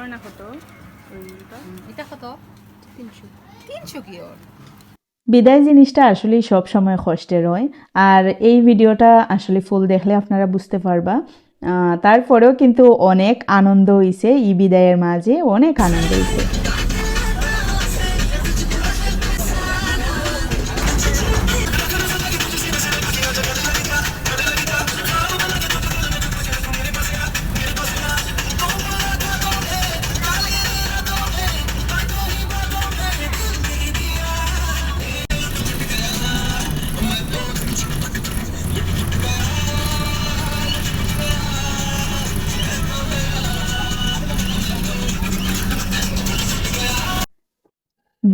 ওর না কত? এটা কত? তিনশো। তিনশো কি ওর বিদায় জিনিসটা আসলেই সব সময় কষ্টের হয়। আর এই ভিডিওটা আসলে ফুল দেখলে আপনারা বুঝতে পারবা। আহ, তারপরেও কিন্তু অনেক আনন্দ হইছে ই বিদায়ের মাঝে অনেক আনন্দ হইছে।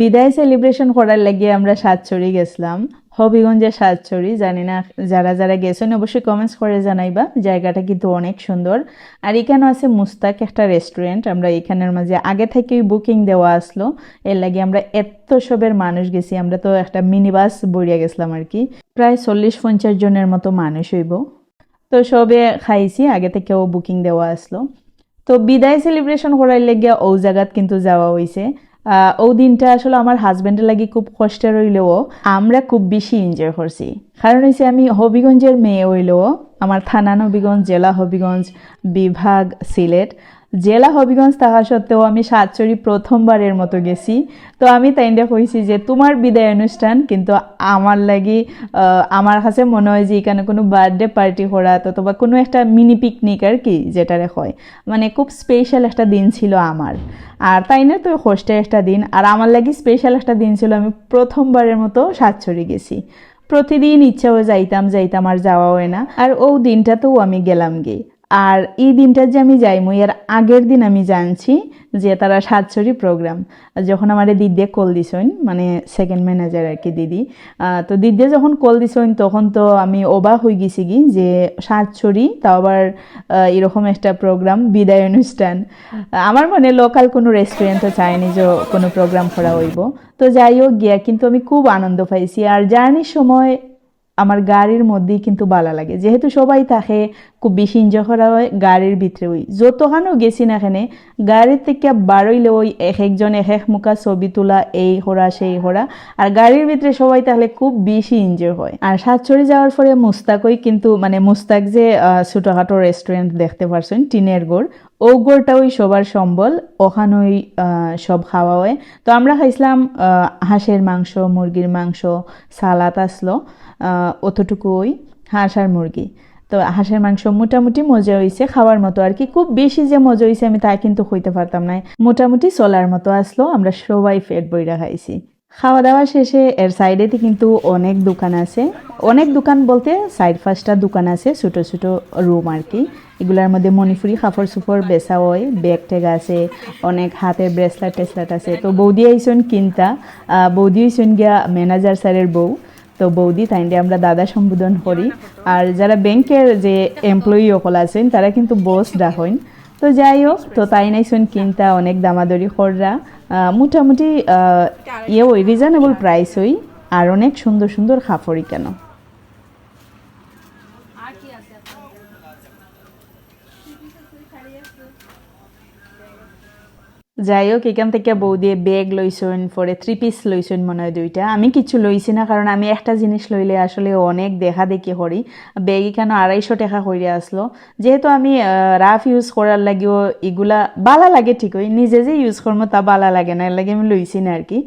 বিদায় সেলিব্রেশন করার লাগিয়ে আমরা সাতচুরি গেছিলাম। হবিগঞ্জের সাতচুরি জানি না যারা যারা গেছেন অবশ্যই কমেন্টস করে জানাইবা। জায়গাটা কিন্তু অনেক সুন্দর। আর এখানে আছে মুস্তাক একটা রেস্টুরেন্ট আমরা এখানের মাঝে আগে থেকেই বুকিং দেওয়া আসলো। এর লাগে আমরা এত সবের মানুষ গেছি, আমরা তো একটা মিনি বাস বইয়া গেছিলাম আর কি। প্রায় চল্লিশ পঞ্চাশ জনের মতো মানুষ হইব। তো সবে খাইছি, আগে থেকেও বুকিং দেওয়া আসলো। তো বিদায় সেলিব্রেশন করার লেগে ও জায়গাত কিন্তু যাওয়া হয়েছে ও দিনটা আসলে আমার হাজব্যান্ডের লাগি খুব কষ্ট রইলেও আমরা খুব বেশি এনজয় করছি। কারণ হচ্ছে আমি হবিগঞ্জের মেয়ে হইলেও আমার থানা হবিগঞ্জ জেলা হবিগঞ্জ, বিভাগ, সিলেট জেলা হবিগঞ্জ থাকা সত্ত্বেও আমি সাতচুরি প্রথমবারের মতো গেছি। তো আমি তাইন্ডা কইছি যে তোমার বিদায় অনুষ্ঠান, কিন্তু আমার লাগি আমার কাছে মনে হয় যে এখানে কোনো বার্থডে পার্টি করা অথবা কোনো একটা মিনি পিকনিক আর কি যেটারে হয় মানে খুব স্পেশাল একটা দিন ছিল আমার। আর তাই না, তো হোস্টের একটা দিন, আর আমার লাগি স্পেশাল একটা দিন ছিল আমি প্রথমবারের মতো সাতচুরি গেছি। প্রতিদিন ইচ্ছা হয়ে যাইতাম যাইতাম আর যাওয়া হয় না। আর ও দিনটাতেও আমি গেলাম গে। আর এই দিনটা যে আমি যাইমু, এর আগের দিন আমি জানছি যে তারা সাতচুরি প্রোগ্রাম যখন আমার দিদিয়ে কল দিছইন মানে সেকেন্ড ম্যানেজার আর কি দিদি তো দিদিয়ে যখন কল দিছইন তখন তো আমি অবাক হয়ে গেছি কি যে সাতচুরি তাও আবার এরকম একটা প্রোগ্রাম বিদায় অনুষ্ঠান। আমার মনে লোকাল কোনো রেস্টুরেন্টও চায়নি যে কোনো প্রোগ্রাম করা হইব। তো যাই হোক গিয়া, কিন্তু আমি খুব আনন্দ পাইছি। আর জার্নির সময় আমার গাড়ির মধ্যেই কিন্তু বালা লাগে। যেহেতু সবাই থাকে, খুব বেশি এনজয় করা হয় গাড়ির ভিতরে ওই। যতখানো গেছি না এখানে গাড়ির থেকে বারইলে ওই এক একজন এক এক মুখা ছবি তোলা, এই করা সেই করা আর গাড়ির ভিতরে সবাই তাহলে খুব বেশি এনজয় হয়। আর সাতচড়ি যাওয়ার পরে মুস্তাকই কিন্তু মানে মুস্তাক যে ছোটখাটো রেস্টুরেন্ট দেখতে পারছেন, টিনের গোড় ও ওই সবার সম্বল ওখানেই সব খাওয়া হয় তো আমরা খাইছিলাম হাঁসের মাংস, মুরগির মাংস, সালাদ আসলো অতটুকু ওই হাঁস আর মুরগি। তো হাঁসের মাংস মোটামুটি মজা হয়েছে খাওয়ার মতো আর কি। খুব বেশি যে মজা হয়েছে আমি তা কিন্তু হইতে পারতাম না মোটামুটি চলার মতো আসলো, আমরা সবাই পেট বইরা খাইছি। খাওয়া দাওয়া শেষে এর সাইডেতে কিন্তু অনেক দোকান আছে। অনেক দোকান বলতে সাইড ফার্স্টটা দোকান আছে, ছোট ছোট রুম আর কি এগুলার মধ্যে মণিপুরি কাপড় সুফর বেচা হয় ব্যাগ ট্যাগ আছে, অনেক হাতের ব্রেসলেট টেসলেট আছে। তো বৌদি আইসন কিনতা। বৌদি আইসন গিয়া ম্যানেজার স্যারের বউ। তো বৌদি তাইন্ডে আমরা দাদা সম্বোধন করি। আর যারা ব্যাংকের যে এমপ্লয়ি সকল আছেন, তারা কিন্তু বস ডাকইন তো যাই হোক, তো তাই নাইছুন কিনতা অনেক দামাদরি খররা। মোটামুটি ইয়ে ওই রিজনেবল প্রাইস ওই, আর অনেক সুন্দর সুন্দর খাফড়ি কেন আর কি আছে যাই হোক এখান থেকে বৌদি ব্যাগ লইছেন, পরে থ্রি পিস লইছেন মনে হয় দুইটা। আমি কিছু লইছি না, কারণ আমি একটা জিনিস লইলে আসলে অনেক দেখা দেখি করি। ব্যাগ এখানে আড়াইশো টাকা করে আসলো। যেহেতু আমি রাফ ইউজ করার লাগেও এগুলা বালা লাগে ঠিক ঠিকই, নিজে যে ইউজ করব তা বালা লাগে না, এর লাগে আমি লইছি না আর কি।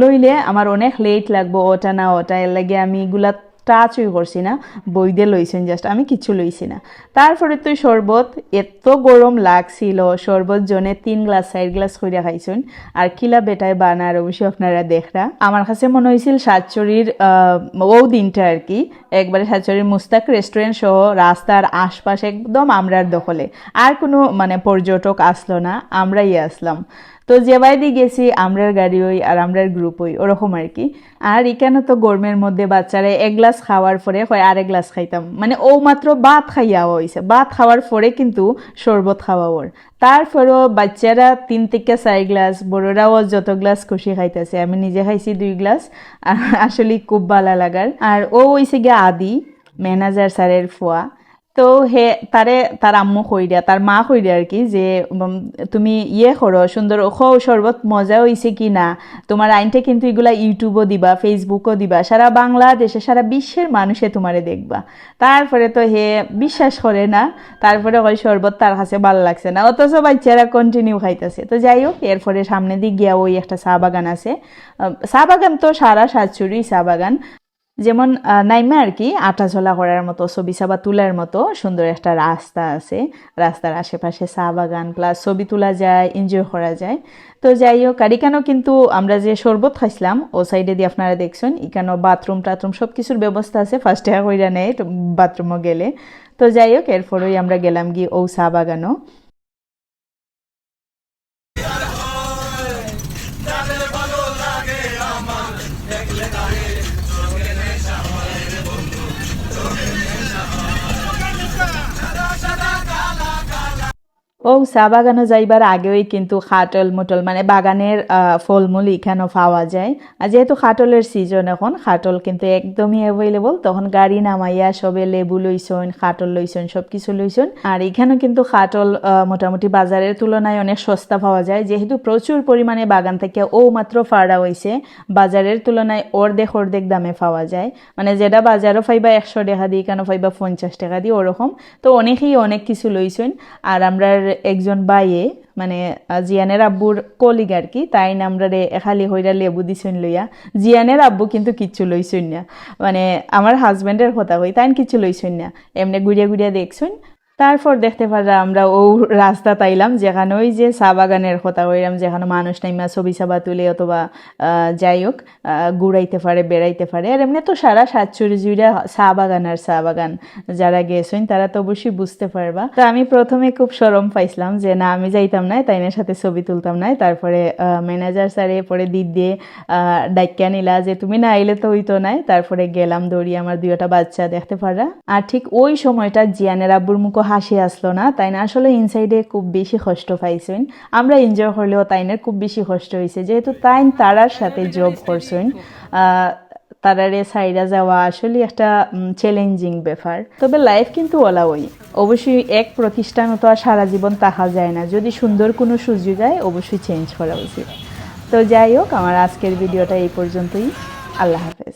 লইলে আমার অনেক লেট লাগবো, ওটা না ওটা, এর লাগে আমি এগুলা টাচই করছি না, বই দিয়ে লইছেন জাস্ট আমি কিছু লইছি না। তারপরে তুই শরবত, এত গরম লাগছিল, শরবত জনে তিন গ্লাস চার গ্লাস করে খাইছেন। আর কিলা বেটায় বানার অবশ্যই আপনারা দেখরা। আমার কাছে মনে হয়েছিল সাতচুরির ও দিনটা আর কি, একবারে সাতচুরির মুস্তাক রেস্টুরেন্ট সহ রাস্তার আশপাশ একদম আমরার দখলে। আর কোনো মানে পর্যটক আসলো না, আমরাই আসলাম। তো যে বাইদি গেছি, আমরার গাড়ি ওই আর আমরার গ্রুপ ওই, ওরকম আর কি। আর এখানে তো গরমের মধ্যে বাচ্চারা এক গ্লাস খাওয়ার পরে হয় আরেক গ্লাস খাইতাম। মানে ও মাত্র ভাত খাইয়া হয়েছে ভাত খাওয়ার পরে কিন্তু শরবত খাওয়া ওর। তারপরেও বাচ্চারা তিন থেকে চার গ্লাস, বড়রাও যত গ্লাস খুশি খাইতেছে। আমি নিজে খাইছি দুই গ্লাস আসলে খুব ভালো লাগার। আর ও হইছে গিয়ে আদি, ম্যানেজার স্যারের ফুয়া। তো হে তারে তার আম্মু কইরা তার মা কইরা আর কি, যে তুমি ইয়ে করো সুন্দর খো শরবত মজা হইছে কি না? তোমার আইনটা কিন্তু এগুলা ইউটিউবও দিবা ফেসবুকও দিবা সারা বাংলাদেশে সারা বিশ্বের মানুষে তোমারে দেখবা। তারপরে তো হে, বিশ্বাস করে না? তারপরে ওই শরবত তার কাছে ভালো লাগছে না? অথচ বাচ্চারা কন্টিনিউ খাইতেছে। তো যাই হোক এরপরে সামনে দিক গিয়া ওই একটা চা বাগান আছে। চা বাগান তো সারা সাতচুরি চা বাগান। যেমন নাইমা আর কি আটা ঝোলা করার মতো, ছবি চাবা তোলার মতো, সুন্দর একটা রাস্তা আছে। রাস্তার আশেপাশে চা বাগান প্লাস ছবি তোলা যায় এনজয় করা যায়। তো যাই হোক, আর এখানেও কিন্তু আমরা যে শরবত খাইছিলাম, ও সাইডে দিয়ে আপনারা দেখছেন, এখানেও বাথরুম টাথরুম সব কিছুর ব্যবস্থা আছে ফার্স্ট টাকা কইরা নেয় বাথরুমও গেলে। তো যাই হোক, এরপরেই আমরা গেলাম গিয়ে ও চা বাগানও। ও, চা বাগানে যাইবার আগেই কিন্তু খাটল মুটল মানে বাগানের ফলমূল এখানেও পাওয়া যায়। আর যেহেতু খাটলের সিজন এখন, খাটল কিন্তু একদমই অ্যাভেলেবল তখন গাড়ি নামাইয়া সবে লেবু লইছন খাটল লইছন সব কিছু লইছন আর এখানেও কিন্তু খাটল মোটামুটি বাজারের তুলনায় অনেক সস্তা পাওয়া যায়। যেহেতু প্রচুর পরিমাণে বাগান থেকে ও মাত্র ফাড়া হয়েছে বাজারের তুলনায় অর্ধেক অর্ধেক দামে পাওয়া যায়। মানে যেটা বাজারও পাইবা একশো টাকা দিয়ে, কেন পাইবা পঞ্চাশ টাকা দিয়ে, ওরকম। তো অনেকেই অনেক কিছু লইছেন আর আমরা একজন বাইয়ে মানে জিয়ানের আব্বুর কলিগ আর কি তাই আমরা রে খালি হইরা লেবু দিছেন লইয়া। জিয়ানের আব্বু কিন্তু কিচ্ছু লইছেন না। মানে আমার হাজবেন্ডের কথা কই তাই কিছু লইছেন না। এমনি ঘুরিয়া ঘুরিয়া দেখছেন তারপর দেখতে পারা আমরা ও রাস্তা তাইলাম যেখানে ওই যে চা বাগানের কথা কইলাম, যেখানে মানুষ নাইমা ছবি চাবা তুলে অথবা যাই হোক ঘুরাইতে পারে, বেড়াইতে পারে। আর এমনি তো সারা সাতচুরি জুড়ে চা বাগান আর চা বাগান যারা গেছেন, তারা তো অবশ্যই বুঝতে পারবা। তো আমি প্রথমে খুব সরম পাইছিলাম যে না, আমি যাইতাম না, তাইনের সাথে ছবি তুলতাম না। তারপরে ম্যানেজার স্যারে পরে দিদ দিয়ে ডাইকা নিলা যে তুমি না আইলে তো হইতো নাই তারপরে গেলাম দৌড়ি, আমার দুইটা বাচ্চা, দেখতে পারা আর ঠিক ওই সময়টা জিয়ানের আব্বুর মুখো হাসি আসলো না, তাই না? আসলে ইনসাইডে খুব বেশি কষ্ট পাইছেন। আমরা এনজয় করলেও তাইনের খুব বেশি কষ্ট হয়েছে যেহেতু তাইন তারার সাথে জব করছেন তারারে সাইডা যাওয়া আসলে একটা চ্যালেঞ্জিং ব্যাপার। তবে লাইফ কিন্তু ওলা ওই অবশ্যই এক প্রতিষ্ঠান তো আর সারা জীবন তাহা যায় না। যদি সুন্দর কোনো সুযোগ হয় অবশ্যই চেঞ্জ করা উচিত। তো যাই হোক, আমার আজকের ভিডিওটা এই পর্যন্তই। আল্লাহ হাফেজ।